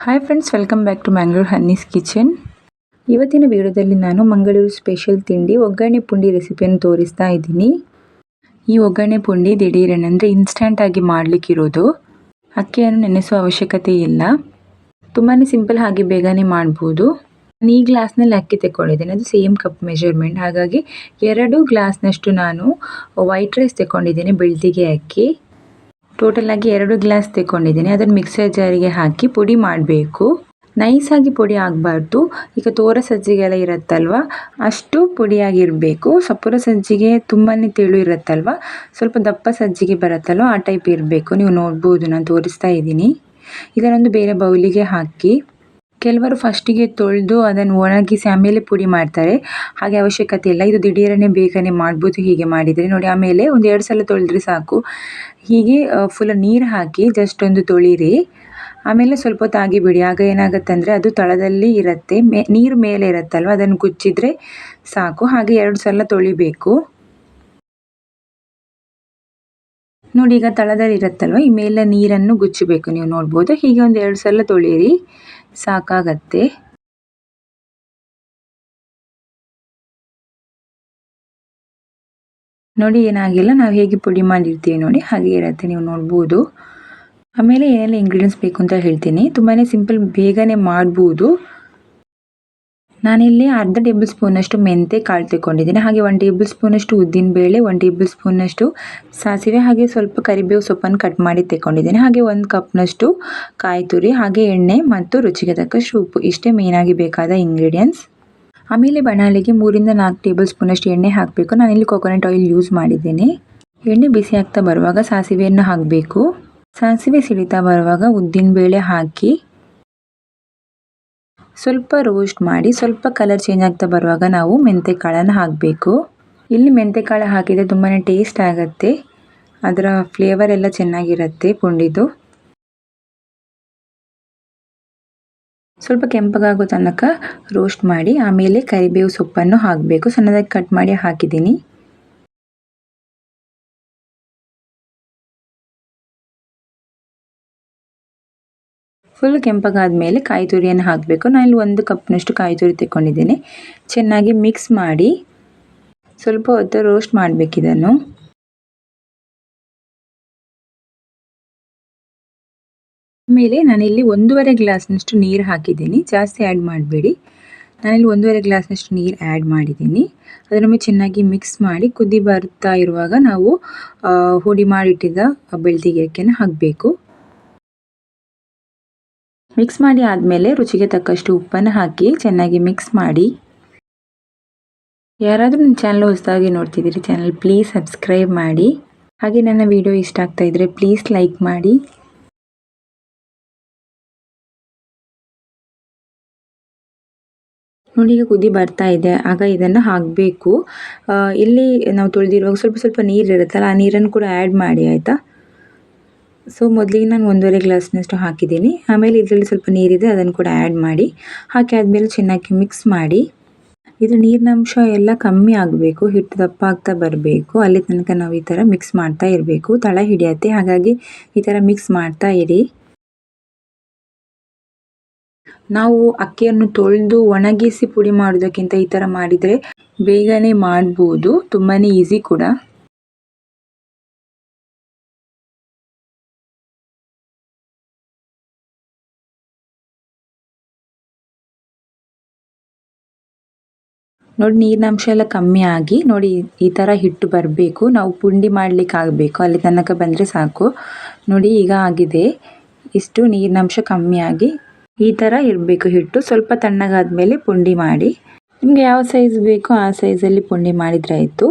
Hi friends welcome back to Mangalore honey's kitchen ಇವತ್ತಿನ ವಿಡಿಯೋದಲ್ಲಿ ನಾನು ಮಂಗಳೂರು ಸ್ಪೆಷಲ್ ತಿಂಡಿ ಒಗ್ಗರಣೆ ಪುಂಡಿ ರೆಸಿಪಿಯನ್ನು ತೋರಿಸ್ತಾ ಇದ್ದೀನಿ. ಈ ಒಗ್ಗರಣೆ ಪುಂಡಿ ದಿಢೀರೇನಂದರೆ ಇನ್ಸ್ಟಂಟಾಗಿ ಮಾಡಲಿಕ್ಕಿರೋದು. ಅಕ್ಕಿಯನ್ನು ನೆನೆಸುವ ಅವಶ್ಯಕತೆ ಇಲ್ಲ. ತುಂಬಾ ಸಿಂಪಲ್ ಹಾಗೆ ಬೇಗನೆ ಮಾಡ್ಬೋದು. ನಾನು ಈ ಗ್ಲಾಸ್ನಲ್ಲಿ ಅಕ್ಕಿ ತೆಕ್ಕೊಂಡಿದ್ದೇನೆ. ಅದು ಸೇಮ್ ಕಪ್ ಮೆಜರ್ಮೆಂಟ್ ಹಾಗಾಗಿ ಎರಡು ಗ್ಲಾಸ್ನಷ್ಟು ನಾನು ವೈಟ್ ರೈಸ್ ತೆಕ್ಕೊಂಡಿದ್ದೇನೆ ಬೆಳ್ತಿಗೆ ಅಕ್ಕಿ. ಟೋಟಲ್ ಆಗಿ ಎರಡು ಗ್ಲಾಸ್ ತೆಕೊಂಡಿದ್ದೀನಿ ಅದನ್ನು ಮಿಕ್ಸರ್ ಜಾರಿಗೆ ಹಾಕಿ ಪುಡಿ ಮಾಡಬೇಕು. ನೈಸಾಗಿ ಪುಡಿ ಆಗಬಾರ್ದು. ಈಗ ತೋರ ಸಜ್ಜಿಗೆ ಎಲ್ಲ ಇರುತ್ತಲ್ವ? ಅಷ್ಟು ಪುಡಿಯಾಗಿರಬೇಕು. ಸಪೂರ ಸಜ್ಜಿಗೆ ತುಂಬಾ ತೆಳು ಇರುತ್ತಲ್ವ? ಸ್ವಲ್ಪ ದಪ್ಪ ಸಜ್ಜಿಗೆ ಬರುತ್ತಲ್ವ? ಆ ಟೈಪ್ ಇರಬೇಕು. ನೀವು ನೋಡ್ಬೋದು, ನಾನು ತೋರಿಸ್ತಾ ಇದ್ದೀನಿ. ಇದನ್ನೊಂದು ಬೇರೆ ಬೌಲಿಗೆ ಹಾಕಿ. ಕೆಲವರು ಫಸ್ಟಿಗೆ ತೊಳೆದು ಅದನ್ನು ಒಣಗಿಸಿ ಆಮೇಲೆ ಪುಡಿ ಮಾಡ್ತಾರೆ. ಹಾಗೆ ಅವಶ್ಯಕತೆ ಇಲ್ಲ. ಇದು ದಿಢೀರನೆ ಬೇಗನೆ ಮಾಡ್ಬೋದು. ಹೀಗೆ ಮಾಡಿದರೆ ನೋಡಿ, ಆಮೇಲೆ ಒಂದು ಎರಡು ಸಲ ತೊಳೆದ್ರೆ ಸಾಕು. ಹೀಗೆ ಫುಲ್ ನೀರು ಹಾಕಿ ಜಸ್ಟ್ ಒಂದು ತೊಳಿರಿ. ಆಮೇಲೆ ಸ್ವಲ್ಪ ಹೊತ್ತು ಬಿಡಿ ಆಗ ಏನಾಗುತ್ತೆ ಅಂದರೆ ಅದು ತಳದಲ್ಲಿ ಇರುತ್ತೆ. ಮೇ, ನೀರು ಮೇಲೆ ಇರುತ್ತಲ್ವ? ಅದನ್ನು ಕುಚ್ಚಿದ್ರೆ ಸಾಕು. ಹಾಗೆ ಎರಡು ಸಲ ತೊಳಿಬೇಕು. ನೋಡಿ, ಈಗ ತಳದಲ್ಲಿ ಇರುತ್ತಲ್ವ ಈ ಮೇಲೆ ನೀರನ್ನು ಗುಚ್ಚಬೇಕು. ನೀವು ನೋಡ್ಬೋದು. ಹೀಗೆ ಒಂದು ಎರಡು ಸಲ ತೊಳಿರಿ. ಸಾಕಾಗತ್ತೆ. ನೋಡಿ ಏನಾಗಿಲ್ಲ, ನಾವು ಹೇಗೆ ಪುಡಿ ಮಾಡಿರ್ತೀವಿ ನೋಡಿ, ಹಾಗೆ ಇರುತ್ತೆ, ನೀವು ನೋಡ್ಬೋದು. ಆಮೇಲೆ ಏನೆಲ್ಲ ಇಂಗ್ರೀಡಿಯೆಂಟ್ಸ್ ಬೇಕು ಅಂತ ಹೇಳ್ತೀನಿ. ತುಂಬಾ ಸಿಂಪಲ್ ಬೇಗನೆ ಮಾಡ್ಬೋದು. ನಾನಿಲ್ಲಿ ಅರ್ಧ ಟೇಬಲ್ ಸ್ಪೂನಷ್ಟು ಮೆಂತೆ ಕಾಳು ತಗೊಂಡಿದ್ದೀನಿ ಹಾಗೆ ಒನ್ ಟೇಬಲ್ ಸ್ಪೂನಷ್ಟು ಬೇಳೆ ಒನ್ ಟೇಬಲ್ ಸ್ಪೂನಷ್ಟು ಸಾಸಿವೆ, ಹಾಗೆ ಸ್ವಲ್ಪ ಕರಿಬೇವು ಸೊಪ್ಪನ್ನು ಕಟ್ ಮಾಡಿ ತೆಗೊಂಡಿದ್ದೀನಿ ಹಾಗೆ ಒಂದು ಕಪ್ನಷ್ಟು ಕಾಯಿ ತುರಿ, ಹಾಗೆ ಎಣ್ಣೆ ಮತ್ತು ರುಚಿಗೆ ತಕ್ಕಷ್ಟು ಉಪ್ಪು. ಇಷ್ಟೇ ಮೇನಾಗಿ ಬೇಕಾದ ಇಂಗ್ರೀಡಿಯೆಂಟ್ಸ್ ಆಮೇಲೆ ಬಣಾಲಿಗೆ ಮೂರಿಂದ ನಾಲ್ಕು ಟೇಬಲ್ ಸ್ಪೂನಷ್ಟು ಎಣ್ಣೆ ಹಾಕಬೇಕು. ನಾನಿಲ್ಲಿ ಕೊಕೊನಟ್ ಆಯಿಲ್ ಯೂಸ್ ಮಾಡಿದ್ದೀನಿ. ಎಣ್ಣೆ ಬಿಸಿ ಆಗ್ತಾ ಬರುವಾಗ ಸಾಸಿವೆಯನ್ನು ಹಾಕಬೇಕು. ಸಾಸಿವೆ ಸಿಡಿತಾ ಬರುವಾಗ ಬೇಳೆ ಹಾಕಿ ಸ್ವಲ್ಪ ರೋಸ್ಟ್ ಮಾಡಿ ಸ್ವಲ್ಪ ಕಲರ್ ಚೇಂಜ್ ಆಗ್ತಾ ಬರುವಾಗ ನಾವು ಮೆಂತೆ ಕಾಳನ್ನು ಹಾಕಬೇಕು. ಇಲ್ಲಿ ಮೆಂತೆ ಕಾಳು ಹಾಕಿದರೆ ತುಂಬಾ ಟೇಸ್ಟ್ ಆಗುತ್ತೆ. ಅದರ ಫ್ಲೇವರ್ ಎಲ್ಲ ಚೆನ್ನಾಗಿರುತ್ತೆ ಪುಂಡಿದು. ಸ್ವಲ್ಪ ಕೆಂಪಗಾಗೋ ತನಕ ರೋಸ್ಟ್ ಮಾಡಿ ಆಮೇಲೆ ಕರಿಬೇವು ಸೊಪ್ಪನ್ನು ಹಾಕಬೇಕು. ಸಣ್ಣದಾಗಿ ಕಟ್ ಮಾಡಿ ಹಾಕಿದ್ದೀನಿ. ಫುಲ್ ಕೆಂಪಗಾದ ಮೇಲೆ ಕಾಯಿ ತುರಿಯನ್ನು ಹಾಕಬೇಕು. ನಾನು ಇಲ್ಲಿ ಒಂದು ಕಪ್ನಷ್ಟು ಕಾಯಿ ತುರಿ ತೆಕ್ಕೊಂಡಿದ್ದೀನಿ. ಚೆನ್ನಾಗಿ ಮಿಕ್ಸ್ ಮಾಡಿ ಸ್ವಲ್ಪ ಹೊತ್ತು ರೋಸ್ಟ್ ಮಾಡಬೇಕಿದನ್ನು ಆಮೇಲೆ ನಾನಿಲ್ಲಿ ಒಂದೂವರೆ ಗ್ಲಾಸ್ನಷ್ಟು ನೀರು ಹಾಕಿದ್ದೀನಿ. ಜಾಸ್ತಿ ಆ್ಯಡ್ ಮಾಡಬೇಡಿ. ನಾನಿಲ್ಲಿ ಒಂದೂವರೆ ಗ್ಲಾಸ್ನಷ್ಟು ನೀರು ಆ್ಯಡ್ ಮಾಡಿದ್ದೀನಿ. ಅದನ್ನೊಮ್ಮೆ ಚೆನ್ನಾಗಿ ಮಿಕ್ಸ್ ಮಾಡಿ ಕುದಿ ಬರ್ತಾ ಇರುವಾಗ ನಾವು ಹುಡಿ ಮಾಡಿಟ್ಟಿದ್ದ ಬೆಳ್ತಿಗೆ ಅಕ್ಕಿಯನ್ನು ಹಾಕಬೇಕು. ಮಿಕ್ಸ್ ಮಾಡಿ ಆದಮೇಲೆ ರುಚಿಗೆ ತಕ್ಕಷ್ಟು ಉಪ್ಪನ್ನು ಹಾಕಿ ಚೆನ್ನಾಗಿ ಮಿಕ್ಸ್ ಮಾಡಿ. ಯಾರಾದರೂ ನನ್ನ ಚಾನಲ್ ಹೊಸದಾಗಿ ನೋಡ್ತಿದ್ದೀರಿ ಚಾನಲ್ ಪ್ಲೀಸ್ ಸಬ್ಸ್ಕ್ರೈಬ್ ಮಾಡಿ. ಹಾಗೆ ನನ್ನ ವಿಡಿಯೋ ಇಷ್ಟ ಆಗ್ತಾ ಇದ್ದರೆ ಪ್ಲೀಸ್ ಲೈಕ್ ಮಾಡಿ. ನೋಡಿ, ಈಗ ಕುದಿ ಬರ್ತಾ ಇದೆ, ಆಗ ಇದನ್ನು ಹಾಕಬೇಕು. ಇಲ್ಲಿ ನಾವು ತೊಳೆದಿರುವಾಗ ಸ್ವಲ್ಪ ಸ್ವಲ್ಪ ನೀರು ಇರುತ್ತಲ್ಲ ಆ ನೀರನ್ನು ಕೂಡ ಆ್ಯಡ್ ಮಾಡಿ, ಆಯಿತಾ? ಸೊ ಮೊದಲಿಗೆ ನಾನು ಒಂದೂವರೆ ಗ್ಲಾಸ್ನಷ್ಟು ಹಾಕಿದ್ದೀನಿ. ಆಮೇಲೆ ಇದರಲ್ಲಿ ಸ್ವಲ್ಪ ನೀರಿದೆ, ಅದನ್ನು ಕೂಡ ಆ್ಯಡ್ ಮಾಡಿ. ಹಾಕಿ ಆದಮೇಲೆ ಚೆನ್ನಾಗಿ ಮಿಕ್ಸ್ ಮಾಡಿ. ಇದು ನೀರಿನ ಅಂಶ ಎಲ್ಲ ಕಮ್ಮಿ ಆಗಬೇಕು, ಹಿಟ್ಟು ದಪ್ಪ ಆಗ್ತಾ ಬರಬೇಕು. ಅಲ್ಲಿ ತನಕ ನಾವು ಈ ಥರ ಮಿಕ್ಸ್ ಮಾಡ್ತಾ ಇರಬೇಕು. ತಳ ಹಿಡಿಯತ್ತೆ. ಹಾಗಾಗಿ ಈ ಥರ ಮಿಕ್ಸ್ ಮಾಡ್ತಾ ಇರಿ. ನಾವು ಅಕ್ಕಿಯನ್ನು ತೊಳೆದು ಒಣಗಿಸಿ ಪುಡಿ ಮಾಡೋದಕ್ಕಿಂತ ಈ ಥರ ಮಾಡಿದರೆ ಬೇಗನೆ ಮಾಡ್ಬೋದು. ತುಂಬಾ ಈಸಿ ಕೂಡ. ನೋಡಿ ನೀರಿನ ಅಂಶ ಎಲ್ಲ ಕಮ್ಮಿ ಆಗಿ ನೋಡಿ, ಈ ಥರ ಹಿಟ್ಟು ಬರಬೇಕು. ನಾವು ಪುಂಡಿ ಮಾಡಲಿಕ್ಕೆ ಆಗಬೇಕು. ಅಲ್ಲಿ ತನಕ ಬಂದರೆ ಸಾಕು. ನೋಡಿ, ಈಗ ಆಗಿದೆ. ಇಷ್ಟು ನೀರಿನ ಅಂಶ ಕಮ್ಮಿ ಆಗಿ ಈ ಥರ ಇರಬೇಕು ಹಿಟ್ಟು. ಸ್ವಲ್ಪ ತಣ್ಣಗಾದ ಮೇಲೆ ಪುಂಡಿ ಮಾಡಿ. ನಿಮಗೆ ಯಾವ ಸೈಜ್ ಬೇಕೋ, ಆ ಸೈಜಲ್ಲಿ ಪುಂಡಿ ಮಾಡಿದರೆ ಆಯಿತು.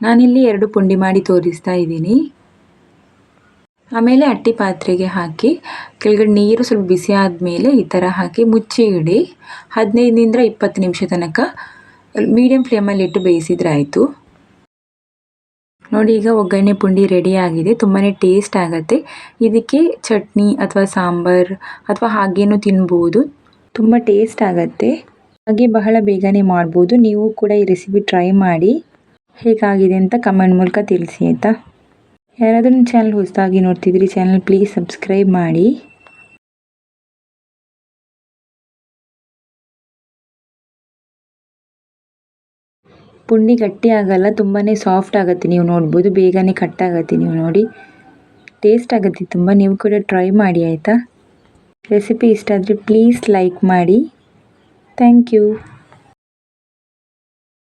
ನಾನಿಲ್ಲಿ ಎರಡು ಪುಂಡಿ ಮಾಡಿ ತೋರಿಸ್ತಾ ಇದ್ದೀನಿ. ಆಮೇಲೆ ಅಟ್ಟಿ ಪಾತ್ರೆಗೆ ಹಾಕಿ, ಕೆಳಗಡೆ ನೀರು ಸ್ವಲ್ಪ ಬಿಸಿ ಆದಮೇಲೆ ಈ ಥರ ಹಾಕಿ ಮುಚ್ಚಿ ಇಡಿ ಹದಿನೈದರಿಂದ ಇಪ್ಪತ್ತು ನಿಮಿಷ ತನಕ ಮೀಡಿಯಮ್ ಫ್ಲೇಮಲ್ಲಿ ಇಟ್ಟು ಬೇಯಿಸಿದ್ರೆ ಆಯಿತು. ನೋಡಿ, ಈಗ ಒಗ್ಗರಣೆ ಪುಂಡಿ ರೆಡಿ ಆಗಿದೆ. ತುಂಬಾ ಟೇಸ್ಟ್ ಆಗುತ್ತೆ. ಇದಕ್ಕೆ ಚಟ್ನಿ ಅಥವಾ ಸಾಂಬಾರ್ ಅಥವಾ ಹಾಗೇನೂ ತಿನ್ಬೋದು. ತುಂಬ ಟೇಸ್ಟ್ ಆಗುತ್ತೆ. ಹಾಗೆ ಬಹಳ ಬೇಗನೆ ಮಾಡ್ಬೋದು. ನೀವು ಕೂಡ ಈ ರೆಸಿಪಿ ಟ್ರೈ ಮಾಡಿ. ಹೇಗಾಗಿದೆ ಅಂತ ಕಮೆಂಟ್ ಮೂಲಕ ತಿಳಿಸಿ, ಆಯಿತಾ? ಯಾರಾದರೂ ನನ್ನ ಚಾನಲ್ ಹೊಸದಾಗಿ ನೋಡ್ತಿದ್ರಿ ಚಾನಲ್ ಪ್ಲೀಸ್ ಸಬ್ಸ್ಕ್ರೈಬ್ ಮಾಡಿ. ಪುಂಡಿ ಗಟ್ಟಿ ಆಗಲ್ಲ ತುಂಬಾ ಸಾಫ್ಟ್ ಆಗುತ್ತೆ, ನೀವು ನೋಡ್ಬೋದು. ಬೇಗನೆ ಕಟ್ಟಾಗತ್ತೆ ನೀವು ನೋಡಿ. ಟೇಸ್ಟ್ ಆಗುತ್ತೆ, ತುಂಬ. ನೀವು ಕೂಡ ಟ್ರೈ ಮಾಡಿ, ಆಯಿತಾ? ರೆಸಿಪಿ ಇಷ್ಟ ಆದರೆ ಪ್ಲೀಸ್ ಲೈಕ್ ಮಾಡಿ. Thank you